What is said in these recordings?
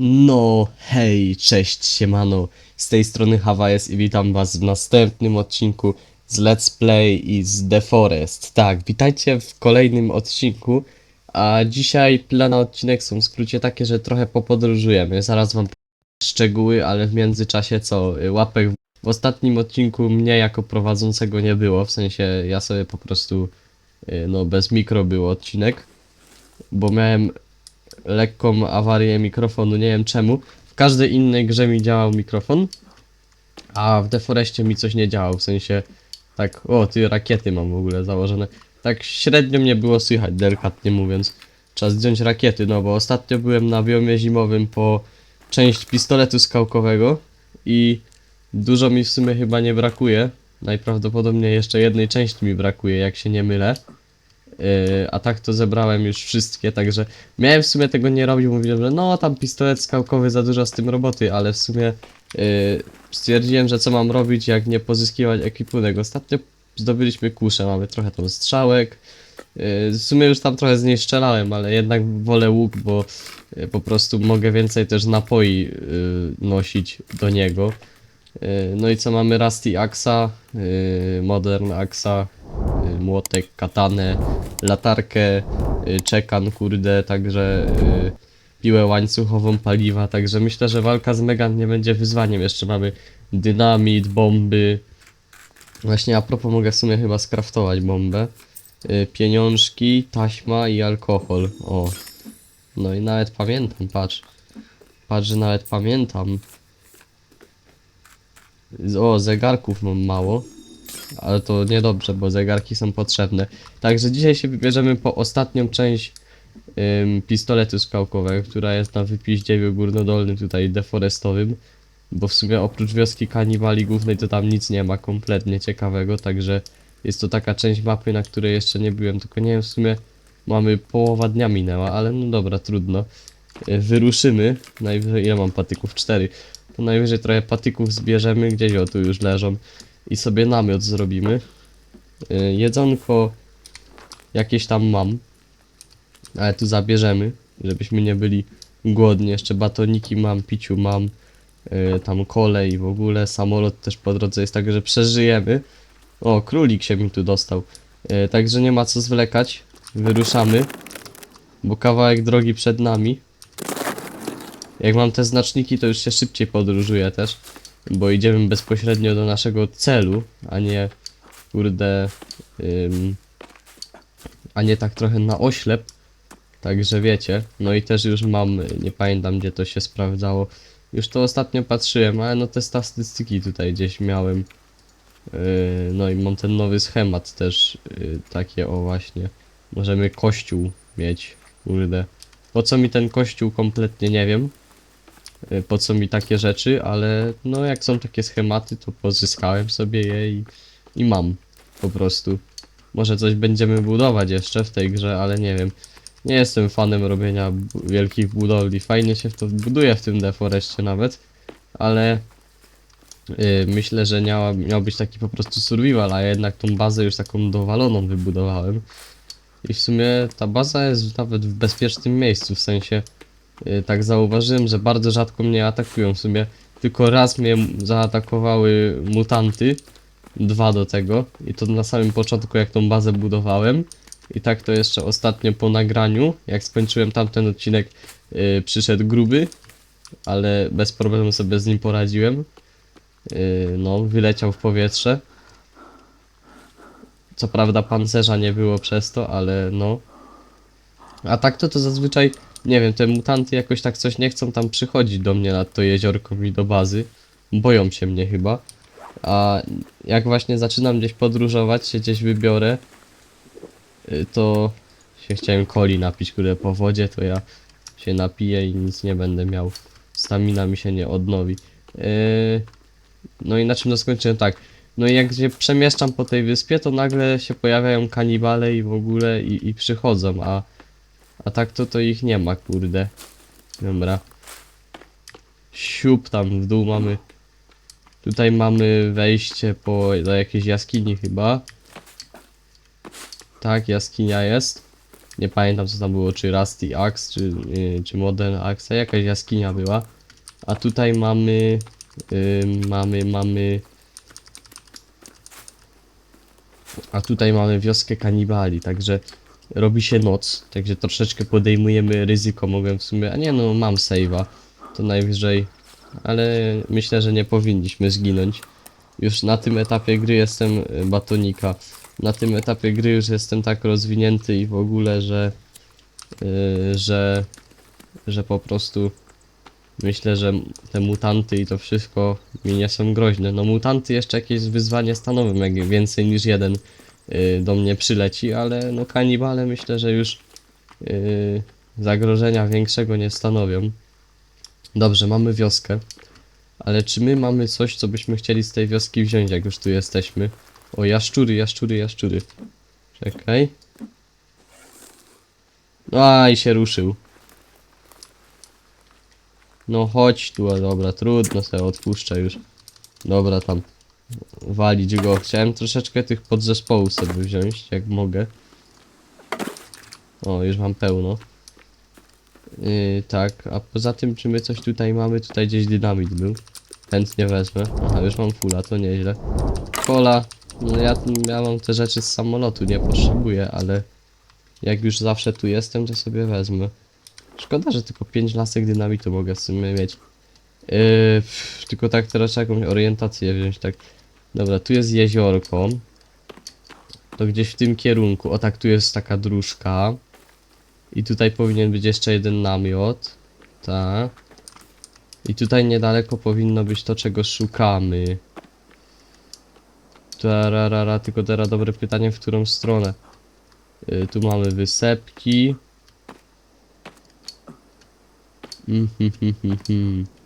No, hej, cześć, siemano. Z tej strony Hawajes i witam was w następnym odcinku z Let's Play i z The Forest. Tak, witajcie w kolejnym odcinku, a dzisiaj plany na odcinek są w skrócie takie, że trochę popodróżujemy. Zaraz wam szczegóły, ale w międzyczasie co, łapek w ostatnim odcinku mnie jako prowadzącego nie było, w sensie ja sobie po prostu, y, no bez mikro był odcinek, bo miałem lekką awarię mikrofonu, nie wiem czemu. W każdej innej grze mi działał mikrofon, a w Deforestie mi coś nie działał, w sensie tak, o ty rakiety mam w ogóle założone. Tak średnio mnie było słychać, delikatnie mówiąc. Trzeba zdjąć rakiety, no bo ostatnio byłem na biomie zimowym po część pistoletu skałkowego i dużo mi w sumie chyba nie brakuje. Najprawdopodobniej jeszcze jednej części mi brakuje, jak się nie mylę. Yy, a tak to zebrałem już wszystkie, także miałem w sumie tego nie robić, mówiłem, że no tam pistolet skałkowy za dużo z tym roboty, ale w sumie yy, stwierdziłem, że co mam robić, jak nie pozyskiwać ekwipunek. Ostatnio zdobyliśmy kuszę, mamy trochę tam strzałek. Yy, w sumie już tam trochę z niej strzelałem, ale jednak wolę łuk, bo po prostu mogę więcej też napoi nosić do niego. No i co mamy? Rusty Axa, yy, Modern Axa, yy, młotek, katanę, latarkę, yy, czekan, kurde, także piłę łańcuchową paliwa, także myślę, że walka z Megan nie będzie wyzwaniem. Jeszcze mamy dynamit, bomby. Właśnie a propos mogę w sumie chyba skraftować bombę. Pieniążki, taśma i alkohol. O. No i nawet pamiętam, patrz. Patrz, że nawet pamiętam. O, zegarków mam mało. Ale to niedobrze, bo zegarki są potrzebne. Także dzisiaj się wybierzemy po ostatnią część ym, pistoletu skałkowego, która jest na wypiździewiu górnodolnym tutaj deforestowym. Bo w sumie oprócz wioski kanibali głównej to tam nic nie ma kompletnie ciekawego, także jest to taka część mapy, na której jeszcze nie byłem, tylko nie wiem w sumie mamy połowa dnia minęła, ale no dobra, trudno. Wyruszymy, najwyżej ile mam patyków? Cztery. To najwyżej trochę patyków zbierzemy, gdzieś o tu już leżą i sobie namiot zrobimy. Y, Jedzonko jakieś tam mam, ale tu zabierzemy, żebyśmy nie byli głodni. Jeszcze batoniki mam, piciu mam, y, tam kolej w ogóle samolot też po drodze jest, także przeżyjemy. O, królik się mi tu dostał. Y, Także nie ma co zwlekać. Wyruszamy, bo kawałek drogi przed nami. Jak mam te znaczniki, to już się szybciej podróżuję też, bo idziemy bezpośrednio do naszego celu, a nie kurde, ym, a nie tak trochę na oślep. Także wiecie, no i też już mam, nie pamiętam gdzie to się sprawdzało. Już to ostatnio patrzyłem, ale no te statystyki tutaj gdzieś miałem. Yy, no i mam ten nowy schemat też, yy, takie o właśnie. Możemy kościół mieć, kurde. Po co mi ten kościół kompletnie nie wiem. Y, Po co mi takie rzeczy, ale no jak są takie schematy, to pozyskałem sobie je i, i mam po prostu. Może coś będziemy budować jeszcze w tej grze, ale nie wiem. Nie jestem fanem robienia wielkich budowli. Fajnie się to buduje w tym deforestie nawet, ale y, myślę, że miała, miał być taki po prostu survival, a jednak tą bazę już taką dowaloną wybudowałem. I w sumie ta baza jest nawet w bezpiecznym miejscu, w sensie tak zauważyłem, że bardzo rzadko mnie atakują. W sumie tylko raz mnie zaatakowały mutanty, dwa do tego, i to na samym początku, jak tą bazę budowałem. I tak to jeszcze ostatnio po nagraniu, jak skończyłem tamten odcinek, y, przyszedł gruby, ale bez problemu sobie z nim poradziłem. Y, no, wyleciał w powietrze. Co prawda pancerza nie było przez to, ale no. A tak to to zazwyczaj, nie wiem, te mutanty jakoś tak coś nie chcą tam przychodzić do mnie nad to jeziorko mi do bazy. Boją się mnie chyba. A jak właśnie zaczynam gdzieś podróżować, się gdzieś wybiorę, y, to się chciałem coli napić, które po wodzie, to ja się napiję i nic nie będę miał. Stamina mi się nie odnowi. Yy, no i na czym to skończyłem? Tak. No i jak się przemieszczam po tej wyspie, to nagle się pojawiają kanibale i w ogóle i, i przychodzą, a, a tak to to ich nie ma, kurde. Dobra. Siup tam w dół mamy. Tutaj mamy wejście po, do jakiejś jaskini chyba. Tak, jaskinia jest. Nie pamiętam co tam było, czy Rusty Axe, czy, yy, czy Modern Axe, jakaś jaskinia była. A tutaj mamy, yy, mamy, mamy... A tutaj mamy wioskę kanibali, także robi się noc, także troszeczkę podejmujemy ryzyko, mogłem w sumie, a nie no, mam save'a, to najwyżej, ale myślę, że nie powinniśmy zginąć. Już na tym etapie gry jestem y, batonika. Na tym etapie gry już jestem tak rozwinięty i w ogóle, że yy, że że po prostu myślę, że te mutanty i to wszystko mi nie są groźne. No mutanty jeszcze jakieś wyzwanie stanowią, jak więcej niż jeden do mnie przyleci, ale no kanibale myślę, że już yy, zagrożenia większego nie stanowią. Dobrze, mamy wioskę. Ale czy my mamy coś, co byśmy chcieli z tej wioski wziąć, jak już tu jesteśmy? O, jaszczury, jaszczury, jaszczury. Czekaj. A, i się ruszył. No chodź tu, a dobra, trudno sobie odpuszczę już. Dobra, tam. Walić go. Chciałem troszeczkę tych podzespołów sobie wziąć, jak mogę. O, już mam pełno. Yy, tak, a poza tym, czy my coś tutaj mamy? Tutaj gdzieś dynamit był. Chętnie wezmę. Aha, już mam fula, to nieźle. Kola. No ja, ja mam te rzeczy z samolotu, nie potrzebuję, ale jak już zawsze tu jestem, to sobie wezmę. Szkoda, że tylko 5 lasek dynamitu mogę w sumie mieć. Yy, tylko tak teraz jakąś orientację wziąć, tak. Dobra, tu jest jeziorko. To gdzieś w tym kierunku. O tak, tu jest taka dróżka. I tutaj powinien być jeszcze jeden namiot. Tak. I tutaj niedaleko powinno być to, czego szukamy. Tararara, tylko teraz dobre pytanie, w którą stronę. Y, tu mamy wysepki. Mhm, mhm, mhm.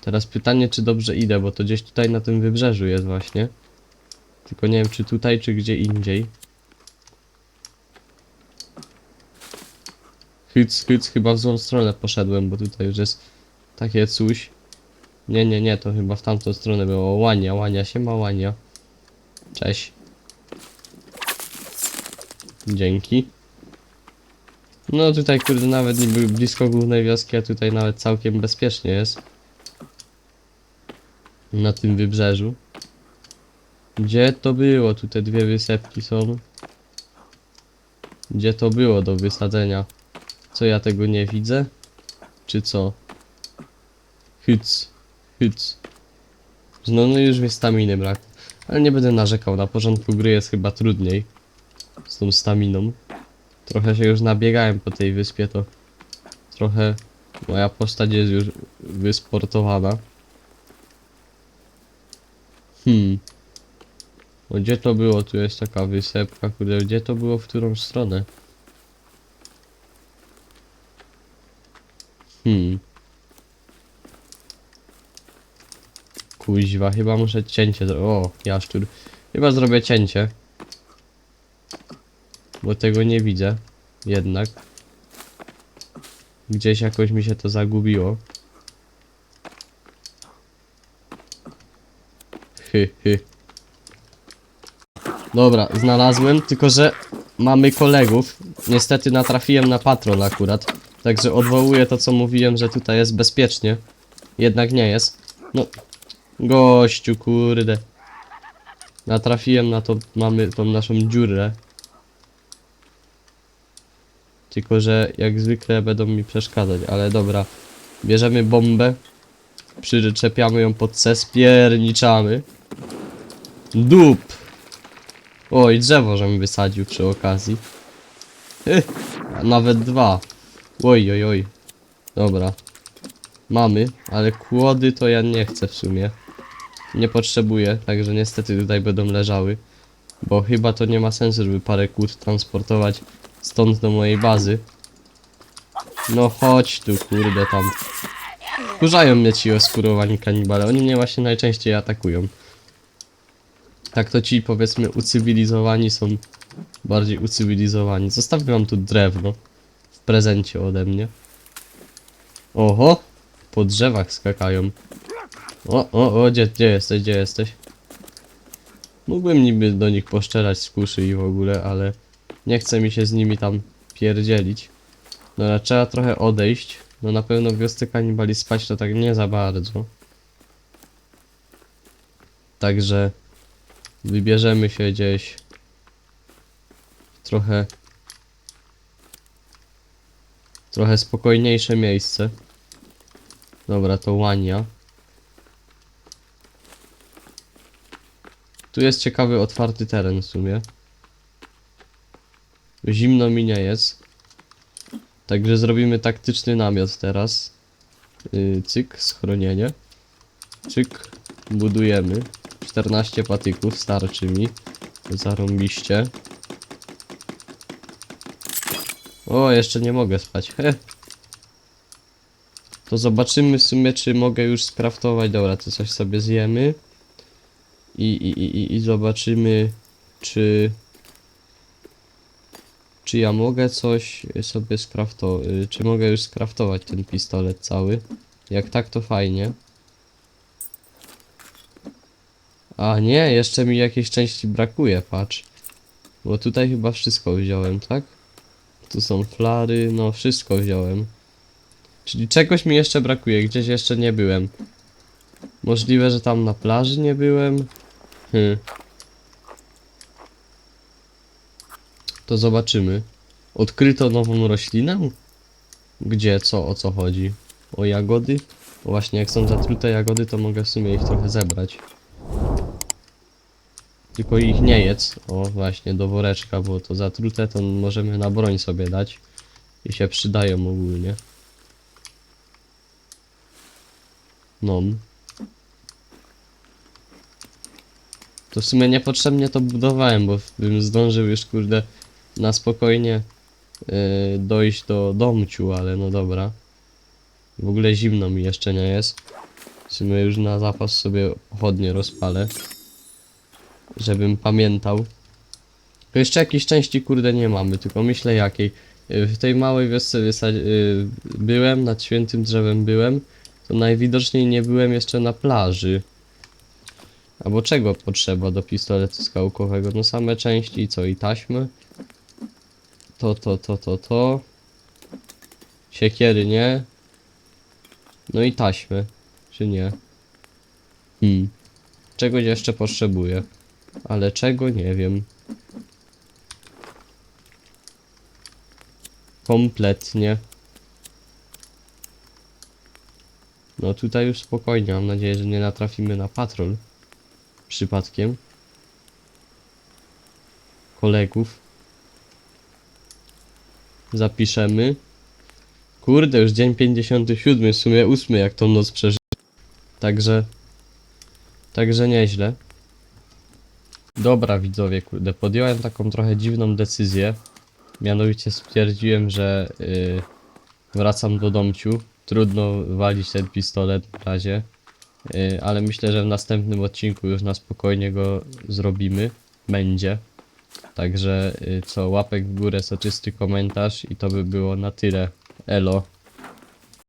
Teraz pytanie, czy dobrze idę, bo to gdzieś tutaj na tym wybrzeżu jest właśnie. Tylko nie wiem, czy tutaj, czy gdzie indziej. Hyc, hyc, chyba w złą stronę poszedłem, bo tutaj już jest takie coś. Nie, nie, nie, to chyba w tamtą stronę było. Łania, łania się ma łania. Cześć. Dzięki. No tutaj kurde nawet niby blisko głównej wioski, a tutaj nawet całkiem bezpiecznie jest. Na tym wybrzeżu. Gdzie to było? Tu te dwie wysepki są. Gdzie to było do wysadzenia? Co ja tego nie widzę? Czy co? Hyc. Hyc. No, no już mi staminy brak. Ale nie będę narzekał, na porządku gry jest chyba trudniej. Z tą staminą. Trochę się już nabiegałem po tej wyspie, to trochę moja postać jest już wysportowana. Hmm. O, gdzie to było? Tu jest taka wysepka, kurde, gdzie to było? W którą stronę? Hmm. Kuźwa, chyba muszę cięcie O, jaszczur. Chyba zrobię cięcie. Bo tego nie widzę. Jednak. Gdzieś jakoś mi się to zagubiło. Hy, hy. Dobra, znalazłem, tylko że mamy kolegów. Niestety natrafiłem na patrol akurat. Także odwołuję to, co mówiłem, że tutaj jest bezpiecznie. Jednak nie jest. No, gościu, kurde. Natrafiłem na to, mamy tą naszą dziurę. Tylko, że jak zwykle będą mi przeszkadzać, ale dobra. Bierzemy bombę. Przyczepiamy ją pod C, spierniczamy. Dup! O, i drzewo, żebym wysadził przy okazji. Nawet dwa. Oj, oj, oj. Dobra. Mamy, ale kłody to ja nie chcę w sumie. Nie potrzebuję, także niestety tutaj będą leżały. Bo chyba to nie ma sensu, żeby parę kłód transportować stąd do mojej bazy. No chodź tu, kurde tam. Kurzają mnie ci oskurowani kanibale, oni mnie właśnie najczęściej atakują. Tak to ci powiedzmy ucywilizowani są bardziej ucywilizowani. Zostawię wam tu drewno w prezencie ode mnie. Oho! Po drzewach skakają. O, o, o, gdzie, gdzie jesteś, gdzie jesteś? Mógłbym niby do nich poszczelać z kuszy i w ogóle, ale nie chce mi się z nimi tam pierdzielić. No ale trzeba trochę odejść. No na pewno w wiosce kanibali spać to tak nie za bardzo. Także wybierzemy się gdzieś trochę trochę spokojniejsze miejsce. Dobra, to łania. Tu jest ciekawy, otwarty teren w sumie. Zimno mi nie jest. Także zrobimy taktyczny namiot teraz. Yy, cyk, schronienie. Cyk, budujemy. 14 patyków, starczy mi. Zarąbiście. O, jeszcze nie mogę spać. To zobaczymy w sumie, czy mogę już skraftować. Dobra, to coś sobie zjemy. I, i, i- i zobaczymy, czy... Czy ja mogę coś sobie skraftować, czy mogę już skraftować ten pistolet cały? Jak tak, to fajnie. A nie, jeszcze mi jakiejś części brakuje, patrz. Bo tutaj chyba wszystko wziąłem, tak? Tu są flary, no wszystko wziąłem. Czyli czegoś mi jeszcze brakuje, gdzieś jeszcze nie byłem. Możliwe, że tam na plaży nie byłem. Hmm. To zobaczymy. Odkryto nową roślinę? Gdzie, co, o co chodzi? O jagody? Właśnie, jak są zatrute jagody, to mogę w sumie ich trochę zebrać. Tylko ich nie jedz. O, właśnie, do woreczka, bo to zatrute to możemy na broń sobie dać. I się przydają ogólnie. No. To w sumie niepotrzebnie to budowałem, bo bym zdążył już kurde na spokojnie yy, dojść do domciu, ale no dobra. W ogóle zimno mi jeszcze nie jest. W sumie już na zapas sobie chodnie rozpalę. Żebym pamiętał. Tylko jeszcze jakiejś części kurde nie mamy, tylko myślę jakiej. Yy, W tej małej wiosce yy, byłem, nad świętym drzewem byłem. To najwidoczniej nie byłem jeszcze na plaży. Albo czego potrzeba do pistoletu skałkowego? No same części co? I taśmy? To, to, to, to, to. Siekiery nie. No i taśmy. Czy nie? Hmm. Czegoś jeszcze potrzebuję. Ale czego nie wiem. Kompletnie. No tutaj już spokojnie, mam nadzieję, że nie natrafimy na patrol. Przypadkiem. Kolegów. Zapiszemy. Kurde, już dzień 57, w sumie 8 jak tą noc przeżył. Także... Także nieźle. Dobra widzowie, kurde, podjąłem taką trochę dziwną decyzję. Mianowicie stwierdziłem, że yy, wracam do domciu. Trudno walić ten pistolet na razie. Yy, ale myślę, że w następnym odcinku już na spokojnie go zrobimy. Będzie. Także yy, co, łapek w górę, soczysty komentarz i to by było na tyle. Elo.